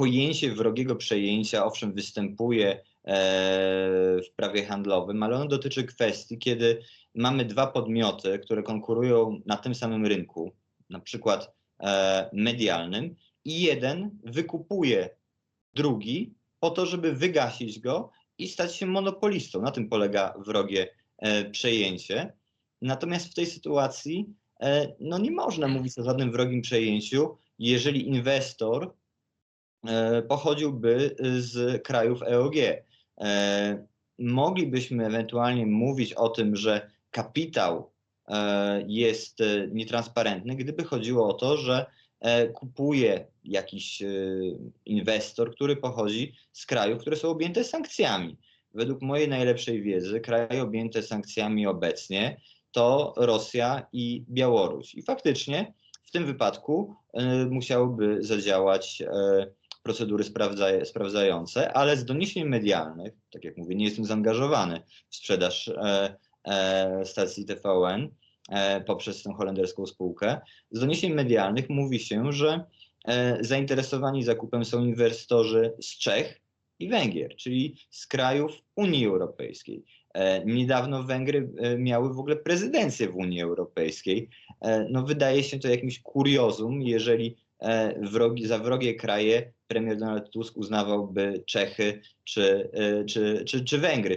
pojęcie wrogiego przejęcia owszem występuje e, w prawie handlowym, ale ono dotyczy kwestii, kiedy mamy dwa podmioty, które konkurują na tym samym rynku, na przykład e, medialnym, i jeden wykupuje drugi po to, żeby wygasić go i stać się monopolistą. Na tym polega wrogie e, przejęcie. Natomiast w tej sytuacji no nie można mówić o żadnym wrogim przejęciu, jeżeli inwestor pochodziłby z krajów EOG. E, Moglibyśmy ewentualnie mówić o tym, że kapitał e, jest e, nietransparentny, gdyby chodziło o to, że e, kupuje jakiś e, inwestor, który pochodzi z krajów, które są objęte sankcjami. Według mojej najlepszej wiedzy, kraje objęte sankcjami obecnie to Rosja i Białoruś. I faktycznie w tym wypadku e, musiałyby zadziałać e, procedury sprawdza, sprawdzające, ale z doniesień medialnych, tak jak mówię, nie jestem zaangażowany w sprzedaż e, e, stacji TVN e, poprzez tę holenderską spółkę, z doniesień medialnych mówi się, że e, zainteresowani zakupem są inwestorzy z Czech i Węgier, czyli z krajów Unii Europejskiej. E, Niedawno Węgry e, miały w ogóle prezydencję w Unii Europejskiej. No, wydaje się to jakimś kuriozum, jeżeli wrogi, za wrogie kraje premier Donald Tusk uznawałby Czechy czy, e, czy, czy, czy Węgry.